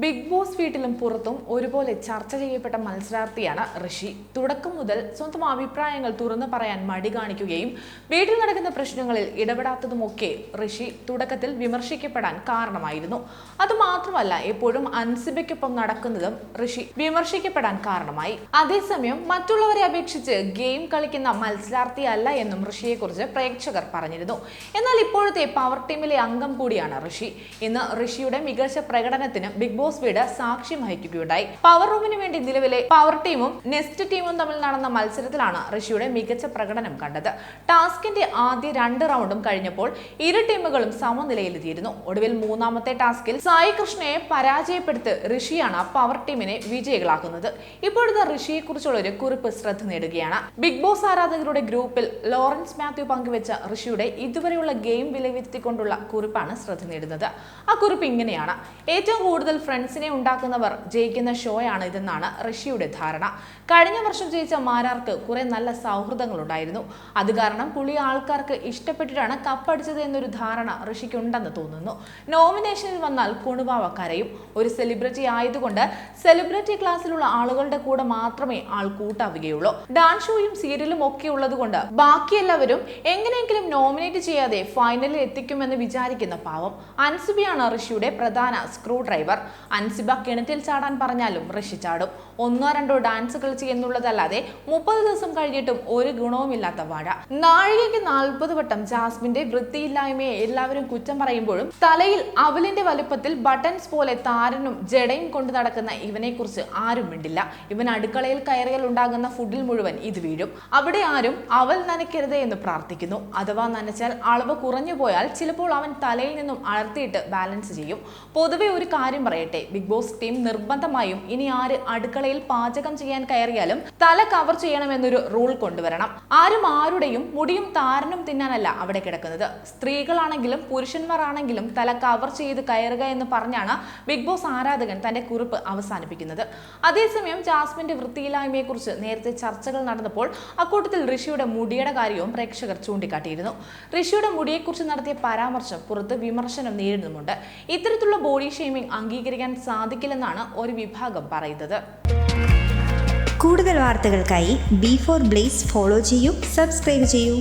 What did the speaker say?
Big boss വീട്ടിലും പുറത്തും ഒരുപോലെ ചർച്ച ചെയ്യപ്പെട്ട മത്സരാർത്ഥിയാണ് ഋഷി. തുടക്കം മുതൽ സ്വന്തം അഭിപ്രായങ്ങൾ തുറന്നു പറയാൻ മടി കാണിക്കുകയും വീട്ടിൽ നടക്കുന്ന പ്രശ്നങ്ങളിൽ ഇടപെടാത്തതുമൊക്കെ ഋഷി തുടക്കത്തിൽ വിമർശിക്കപ്പെടാൻ കാരണമായിരുന്നു. അതുമാത്രമല്ല എപ്പോഴും അൻസിബയ്ക്കൊപ്പം നടക്കുന്നതും ഋഷി വിമർശിക്കപ്പെടാൻ കാരണമായി. അതേസമയം മറ്റുള്ളവരെ അപേക്ഷിച്ച് ഗെയിം കളിക്കുന്ന മത്സരാർത്ഥിയല്ല എന്നും ഋഷിയെക്കുറിച്ച് പ്രേക്ഷകർ പറഞ്ഞിരുന്നു. എന്നാൽ ഇപ്പോഴത്തെ പവർ ടീമിലെ അംഗം കൂടിയാണ് ഋഷി. ഇന്ന് ഋഷിയുടെ മികച്ച പ്രകടനത്തിന് ബിഗ് ബോസ് വീട് സാക്ഷ്യം വഹിക്കുകയുണ്ടായി. പവർ റൂമിന് വേണ്ടി നിലവിലെ പവർ ടീമും നെസ്റ്റ് ടീമും തമ്മിൽ നടന്ന മത്സരത്തിലാണ് ഋഷിയുടെ മികച്ച പ്രകടനം കണ്ടത്. ടാസ്കിന്റെ ആദ്യ രണ്ട് റൗണ്ടും കഴിഞ്ഞപ്പോൾ ഇരു ടീമുകളും സമനിലയിലെത്തിയിരുന്നു. ഒടുവിൽ മൂന്നാമത്തെ ടാസ്കിൽ സായി കൃഷ്ണയെ പരാജയപ്പെടുത്തി ഋഷിയാണ് പവർ ടീമിനെ വിജയികളാക്കുന്നത്. ഇപ്പോഴത്തെ ഋഷിയെക്കുറിച്ചുള്ള ഒരു കുറിപ്പ് ശ്രദ്ധ നേടുകയാണ്. ബിഗ് ബോസ് ആരാധകരുടെ ഗ്രൂപ്പിൽ ലോറൻസ് മാത്യു പങ്കുവെച്ച ഋഷിയുടെ ഇതുവരെയുള്ള ഗെയിം വിലയിരുത്തിക്കൊണ്ടുള്ള കുറിപ്പാണ് ശ്രദ്ധ നേടുന്നത്. ആ കുറിപ്പ് ഇങ്ങനെയാണ്. ഏറ്റവും കൂടുതൽ ഫ്രണ്ട്സിനെ ഉണ്ടാക്കുന്നവർ ജയിക്കുന്ന ഷോയാണ് ഇതെന്നാണ് ഋഷിയുടെ ധാരണ. കഴിഞ്ഞ വർഷം ജയിച്ച മാരാർക്ക് കുറെ നല്ല സൗഹൃദങ്ങൾ ഉണ്ടായിരുന്നു അത് കാരണം പുള്ളി ആൾക്കാർക്ക് ഇഷ്ടപ്പെട്ടിട്ടാണ് കപ്പടിച്ചത് എന്നൊരു ധാരണ ഋഷിക്കുണ്ടെന്ന് തോന്നുന്നു. നോമിനേഷനിൽ വന്നാൽ കുണുവാവ കരയും ഒരു സെലിബ്രിറ്റി ആയതുകൊണ്ട് സെലിബ്രിറ്റി ക്ലാസ്സിലുള്ള ആളുകളുടെ കൂടെ മാത്രമേ ആൾ കൂട്ടാവുകയുള്ളൂ. ഡാൻസ് ഷോയും സീരിയലും ഒക്കെ ഉള്ളതുകൊണ്ട് ബാക്കി എല്ലാവരും എങ്ങനെയെങ്കിലും നോമിനേറ്റ് ചെയ്യാതെ ഫൈനലിൽ എത്തിക്കുമെന്ന് വിചാരിക്കുന്ന പാവം അൻസുബിയാണ് ഋഷിയുടെ പ്രധാന സ്ക്രൂ ഡ്രൈവർ അൻസിബ കിണറ്റിൽ ചാടാൻ പറഞ്ഞാലും ഋഷി ചാടും. ഒന്നോ രണ്ടോ ഡാൻസ് കളിച്ച് എന്നുള്ളതല്ലാതെ മുപ്പത് ദിവസം കഴിഞ്ഞിട്ടും ഒരു ഗുണവുമില്ലാത്ത വാഴ. നാഴികയ്ക്ക് നാൽപ്പത് വട്ടം ജാസ്മിന്റെ വൃത്തിയില്ലായ്മയെ എല്ലാവരും കുറ്റം പറയുമ്പോഴും തലയിൽ അവലിന്റെ വലുപ്പത്തിൽ ബട്ടൺസ് പോലെ താരനും ജടയും കൊണ്ട് നടക്കുന്ന ഇവനെ കുറിച്ച് ആരും മിണ്ടില്ല. ഇവൻ അടുക്കളയിൽ കയറിയാൽ ഉണ്ടാകുന്ന ഫുഡിൽ മുഴുവൻ ഇത് വീഴും. അവിടെ ആരും അവൽ നനയ്ക്കരുത് എന്ന് പ്രാർത്ഥിക്കുന്നു. അഥവാ നനച്ചാൽ അളവ് കുറഞ്ഞു പോയാൽ ചിലപ്പോൾ അവൻ തലയിൽ നിന്നും അളർത്തിയിട്ട് ബാലൻസ് ചെയ്യും. പൊതുവെ ഒരു കാര്യം പറയട്ടെ. ബിഗ് ബോസ് ടീം നിർബന്ധമായും ഇനി ആര് അടുക്കളയിൽ പാചകം ചെയ്യാൻ കയറിയാലും തല കവർ ചെയ്യണമെന്നൊരു റൂൾ കൊണ്ടുവരണം. ആരും ആരുടെയും മുടിയും താരനും തിന്നാനല്ല അവിടെ കിടക്കുന്നത്. സ്ത്രീകളാണെങ്കിലും പുരുഷന്മാർ ആണെങ്കിലും തല കവർ ചെയ്ത് കയറുക എന്ന് പറഞ്ഞാണ് ബിഗ് ബോസ് ആരാധകൻ തന്റെ കുറിപ്പ് അവസാനിപ്പിക്കുന്നത്. അതേസമയം ജാസ്മിന്റെ വൃത്തിയില്ലായ്മയെക്കുറിച്ച് നേരത്തെ ചർച്ചകൾ നടന്നപ്പോൾ അക്കൂട്ടത്തിൽ ഋഷിയുടെ മുടിയുടെ കാര്യവും പ്രേക്ഷകർ ചൂണ്ടിക്കാട്ടിയിരുന്നു. ഋഷിയുടെ മുടിയെക്കുറിച്ച് നടത്തിയ പരാമർശം പുറത്ത് വിമർശനം നേരിടുന്നുമുണ്ട്. ഇത്തരത്തിലുള്ള ബോഡി ഷെയ്മിംഗ് അംഗീകരിക്കാൻ സാധിക്കില്ലെന്നാണ് ഒരു വിഭാഗം പറയുന്നത്. കൂടുതൽ വാർത്തകൾക്കായി ബി ഫോർ ബ്ലേസ് ഫോളോ ചെയ്യൂ സബ്സ്ക്രൈബ് ചെയ്യൂ.